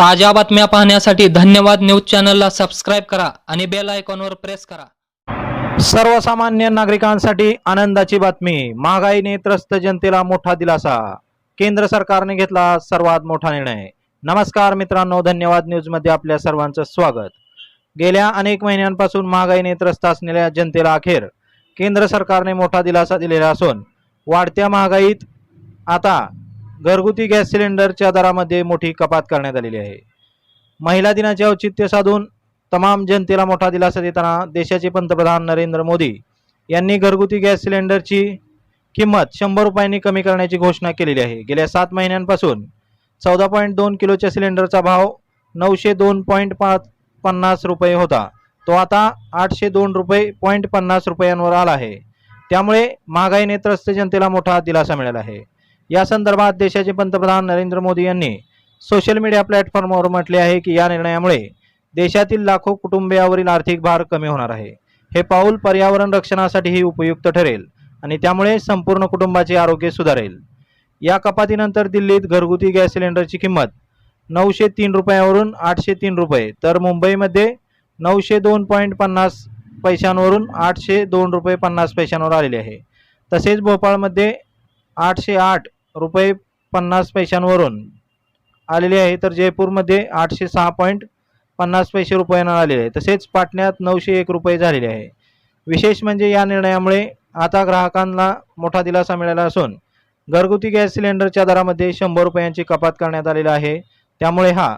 ताज्या बातम्या पाहण्यासाठी धन्यवाद न्यूज चॅनलला सबस्क्राईब करा आणि बेल आयकॉनवर प्रेस करा. सर्वसामान्य नागरिकांसाठी आनंदाची बातमी महागाईने त्रस्त जनतेला मोठा दिलासा. केंद्र सरकारने घेतला सर्वात मोठा निर्णय. नमस्कार मित्रांनो धन्यवाद न्यूजमध्ये आपल्या सर्वांचं स्वागत. गेल्या अनेक महिन्यांपासून महागाईने त्रस्त असलेल्या जनतेला अखेर केंद्र सरकारने मोठा दिलासा दिलेला असून वाढत्या महागाईत आता घरगुती गॅस सिलेंडरच्या दरामध्ये मोठी कपात करण्यात आलेली आहे. महिला दिनाचे औचित्य साधून तमाम जनतेला मोठा दिलासा देताना देशाचे पंतप्रधान नरेंद्र मोदी यांनी घरगुती गॅस सिलेंडरची किंमत शंभर रुपयांनी कमी करण्याची घोषणा केलेली आहे. गेल्या सात महिन्यांपासून चौदा पॉईंट दोन किलोच्या सिलेंडरचा भाव नऊशे दोन पॉईंट पाच पन्नास रुपये होता. तो आता आठशे दोन रुपये पॉईंट पन्नास रुपयांवर आला आहे. त्यामुळे महागाईने त्रस्त जनतेला मोठा दिलासा मिळाला आहे. या संदर्भात देशाचे पंतप्रधान नरेंद्र मोदी यांनी सोशल मीडिया प्लॅटफॉर्मवर म्हटले आहे की या निर्णयामुळे देशातील लाखो कुटुंबियावरील आर्थिक भार कमी होणार आहे. हे पाऊल पर्यावरण रक्षणासाठीही उपयुक्त ठरेल आणि त्यामुळे संपूर्ण कुटुंबाचे आरोग्य सुधारेल. या कपातीनंतर दिल्लीत घरगुती गॅस सिलेंडरची किंमत नऊशे तीन रुपयावरून आठशे तीन रुपये तर मुंबईमध्ये नऊशे दोन पॉईंट पन्नास पैशांवरून आठशे दोन रुपये पन्नास पैशांवर आलेले आहे. तसेच भोपाळमध्ये आठशे आठ रुपये पन्नास पैशांवरून आलेले आहे. तर जयपूरमध्ये आठशे सहा पॉईंट पन्नास पैसे रुपयांना आलेले आहे. तसेच पाटण्यात नऊशे एक रुपये झालेले आहे. विशेष म्हणजे या निर्णयामुळे आता ग्राहकांना मोठा दिलासा मिळाला असून घरगुती गॅस सिलेंडरच्या दरामध्ये शंभर रुपयांची कपात करण्यात आलेली आहे. त्यामुळे हा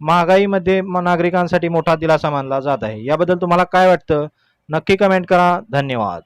महागाईमध्ये नागरिकांसाठी मोठा दिलासा मानला जात आहे. याबद्दल तुम्हाला काय वाटतं? नक्की कमेंट करा. धन्यवाद.